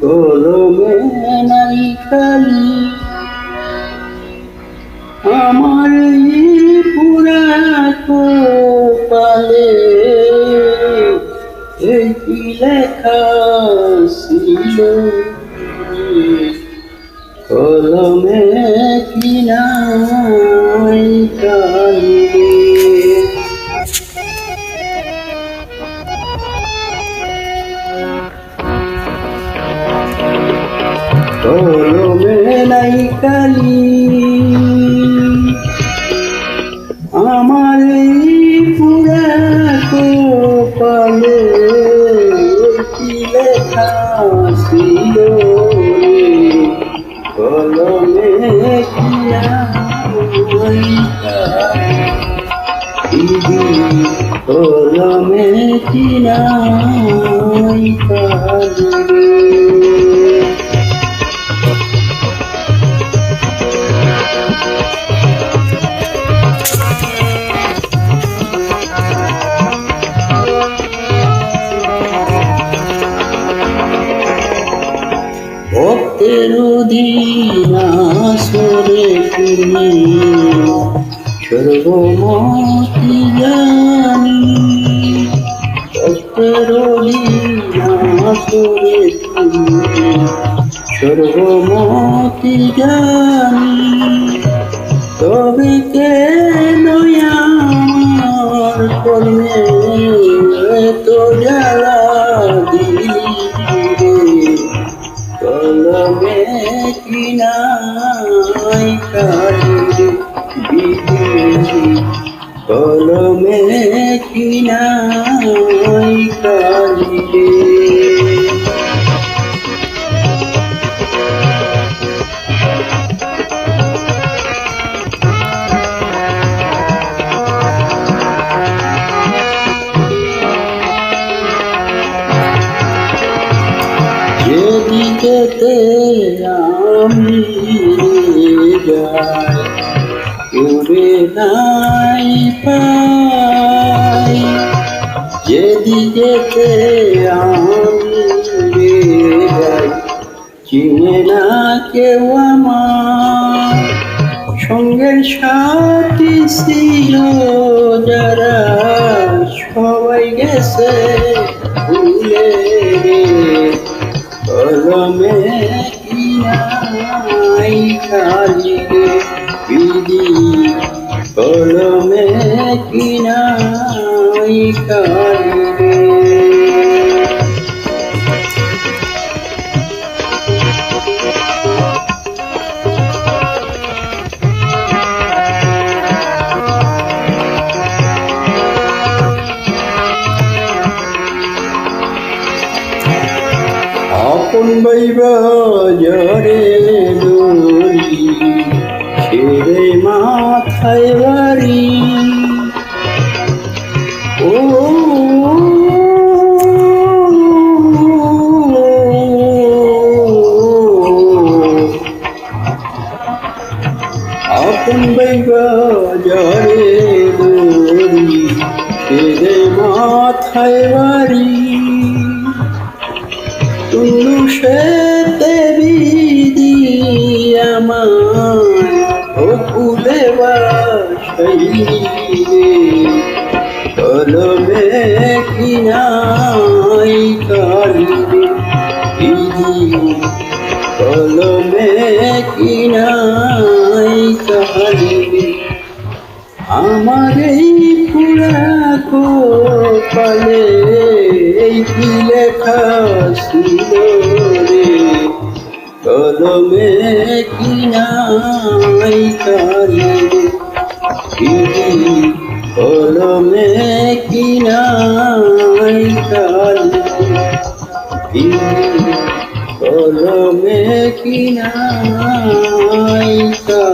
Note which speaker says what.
Speaker 1: কলমে নাই আমার পুরা কপালে এই লেখা কলমে কি কলমে নাই কালি। আমার এই পুরা কপালে কি লেখা ছিল কলমে কলমে কি নাই কালি অধীনা সরে তুমি সর্বমতি জানি অধীনা সরে তুমি সর্বমতি জানি তবে কে কলমে কিনাই কালি বিধি কলমে কিনাই কালি যেদিকেতে আমি যাই উড়ে নাই পাই। যেদিকেতে আমি যাই চিনে না কেউ আমার। সঙ্গের সাথী ছিল যারা, সবাই গেছে কলমে কিনাই খালি রে বিধি কলমে কিনাই খালি আপন বাইবা জরে দোলি ছেড়ে মাথায় বাড়ি ও আপন বাইবা জরে ছেড়ে মাথায় বাড়ি তুলু সে তেরি দি আমার ও ফুলে বাসাই রে কলমে কিনাই কালি রে দিদি কলমে কিনাই কালি আমার এই পুরা কপালে এই লেখা রে কিনাই কালে কলমে কি নাই কালি কলমে কি নাই কালি